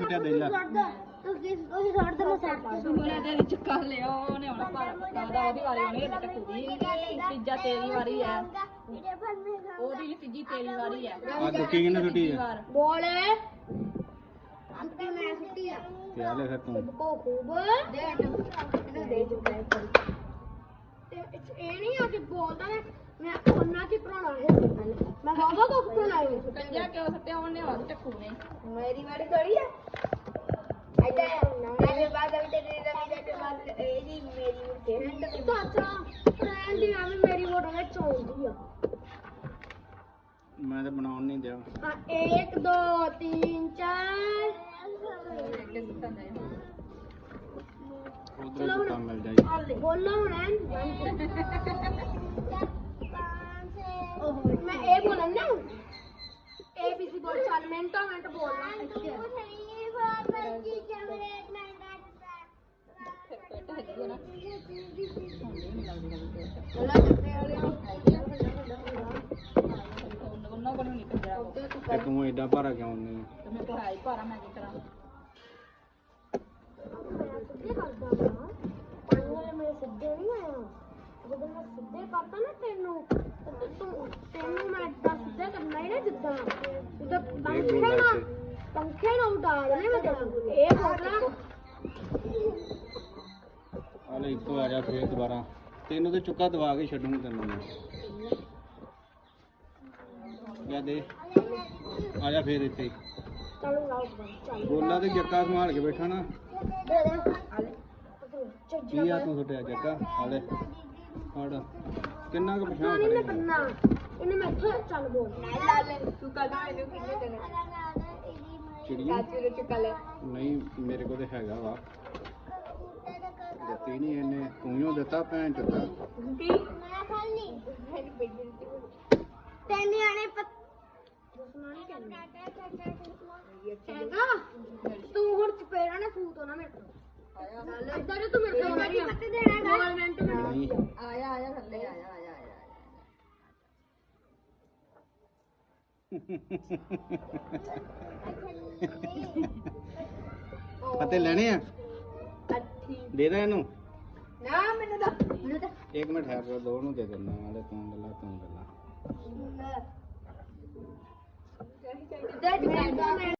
ਸੁੱਟਿਆ ਦੇ ਲੈ। ਤੂੰ ਕਿਸ ਉਹ ਛੱਡ ਦੇ ਮੈਂ ਸਾਈਡ ਬੋਲੇ ਦੇ ਵਿੱਚ ਕਰ ਲਿਆ ਉਹਨੇ ਹੁਣ ਭਾਰ ਪਕਾਦਾ ਉਹਦੀ ਵਾਰੀ ਆਉਣੀ ਹੈ ਟੱਕੂ ਦੀ ਤੀਜਾ ਤੇਰੀ ਵਾਰੀ ਹੈ ਉਹਦੀ ਵੀ ਤੀਜੀ ਤੇਰੀ ਵਾਰੀ ਹੈ ਆ ਦੁੱਕੀ ਕਿਨੇ ਸੁੱਟੀ ਆ? ਵਾਰ। ਬੋਲ। ਅੰਤੀ ਮੈਂ ਸੁੱਟੀ ਆ। ਤੇ ਆ ਲੈ ਫਿਰ ਤੂੰ? ਕੋ ਖੂਬ। ਦੇ ਇਹਨੂੰ ਦੇ ਚੁੱਕਾ ਹੈ ਤੇ ਇਹ- ਇਹ ਨਹੀਂ ਆ ਕਿ ਬੋਲਦਾ ਮੈਂ ਉਹਨਾਂ ਕੀ ਪੜਾਉਣਾ ਹੈ ਮੈਂ ਬਾਬਾ ਕੋ ਪੜਾਉਣਾ ਹੈ। ਕਿਉਂ ਸੱਟਿਆ ਉਹਨੇ? ਹੋਰ ਟੱਕੂ ਨੇ। ਮੇਰੀ ਵਾਰੀ ਥੋੜੀ ਹੈ ਐਡਾ ਮੇਰੇ ਬਾਅਦ ਅभी ਤੇ ਰਵੀ ਦੇ ਬਾਅਦ ਇਹ ਜੀ ਮੇਰੀ ਮੁਰਕੇ ਹੈਂਡ ਚਾਚਾ ਫਰੈਂਡ ਹੀ ਆ ਵੀ ਮੇਰੀ ਫੋਟੋ ਵਿੱਚ ਆਉਂਦੀ ਆ। ਮੈਂ ਤਾਂ ਬਣਾਉਣ ਨਹੀਂ ਦਿਆ। ਹਾਂ 1 2 3 4 ਅੱਗੇ ਸੁੱਟਾਂ ਜਾਏ ਉਧਰ ਦੁੱਕਾ ਮਿਲ ਜਾਈ। ਬੋਲੋ ਹੁਣ ਓਹ ਮੈਂ ਇਹ ਬੋਲਣ ਨਾ ਏ ਬੀ ਸੀ ਬੋਲ ਚੱਲ ਮਿੰਟੋ ਮਿੰਟ ਬੋਲਣਾ ਤੇ ਤੂੰ ਐਡਾ ਭਾਰਾ ਕਿਉਂ ਨਹੀਂ ਤੇ ਮੈਂ ਪੜਾਈ ਭਾਰਾ ਮੈਂ ਕੀ ਕਰਾਂ? ਸਿੱਧੇ ਕਰਦਾ ਨਾ ਪਾਣੀ ਵਾਲੇ ਮੇਰੇ ਸਿੱਧੇ ਨਹੀਂ ਆਇਆ। ਜਦੋਂ ਮੈਂ ਸਿੱਧੇ ਕਰਤਾ ਨਾ ਤੈਨੂੰ ਤੇ ਤੂੰ ਤੈਨੂੰ ਮੈਂ ਏਦਾਂ ਸਿੱਧੇ ਕਰਨਾ ਹੀ ਨਾ ਜਿੱਦਾਂ। ਜਿੱਦਾਂ ਪੰਖੇ ਨਾ ਪੰਖੇ ਨਾ ਉਡਾ ਦੇਣੇ ਮੈਂ ਤੈਨੂੰ। ਇਹ ਬੋਲਣਾ ਆ ਲੈ। ਇੱਥੋਂ ਆ ਜਾ ਫੇਰ ਦੁਬਾਰਾ। ਤੈਨੂੰ ਤੇ ਚੁੱਕਾ ਦਵਾ ਕੇ ਛੱਡੂੰ ਤੈਨੂੰ ਮੈਂ। ਲੈ ਦੇ। ਆ ਜਾ ਫੇਰ ਇੱਥੇ। ਹੀ। ਚਲੋ ਲਾਓ ਚੱਲ। ਗੋਲਾ ਤੇ ਜੱਕਾ ਸੰਭਾਲ ਕੇ ਬੈਠਾ ਨਾ। ਦੇ ਦੇ ਆਲੇ ਕੀ ਆ ਤੂੰ ਸੁੱਟਿਆ ਜੱਕਾ? ਆ ਲੈ। ਫੜ। ਕਿੰਨਾ ਕੁ ਪਛਾਣ ਕਰਨਾ ਇਹਨੇ ਮੈਂ ਇੱਥੇ ਚੱਲ ਬੋਲ ਤੂੰ ਕੱਲ ਮੈਨੂੰ ਕਿੰਨੇ ਦੇਣੇ ਚਿੜੀਆਂ ਦੇ ਚੁੱਕਾ ਨਹੀਂ ਮੇਰੇ ਕੋਲ ਤੇ ਹੈਗਾ ਵਾ। ਦਿੱਤੀ ਨਹੀਂ ਇਹਨੇ ਤੂੰ ਹੀ ਓ ਦਿੱਤਾ ਭੈਣ ਚੋਦਾ। ਤੈਨੂੰ ਆਣੇ ਪਤ ਹੈਗਾ? ਤੂੰ ਹੁਣ ਚਪੇੜਾ ਨਾ ਸੂਤ ਹੋਣਾ ਮੇਰੇ ਤੋਂ ਇੱਦਾਂ ਜੇ ਤੂੰ ਮੇਰੇ ਕੋਲ। ਆ ਰਹੀ ਪੱਤੇ ਦੇਣਾ ਹੈ ਮਿੰਟ ਨਹੀਂ। ਆਇਆ ਆਇਆ ਥੱਲੇ ਆਇਆ। ਪਤੇ ਲੈਣੇ ਆ? ਅੱਠੀ। ਦੇ ਦੇ ਇਹਨੂੰ। ਨਾ ਮੈਨੂੰ ਤਾਂ ਮੈਨੂੰ ਤਾਂ ਇੱਕ ਮਿੰਟ ਠਹਿਰ ਜਾ ਦੋ ਨੂੰ ਦੇ ਦਿੰਦਾ ਨਾਲੇ ਤੂੰ ਗੱਲਾਂ ਤੂੰ ਗੱਲਾਂ। ਚਾਹੀਦਾ ਚਾਹੀਦਾ।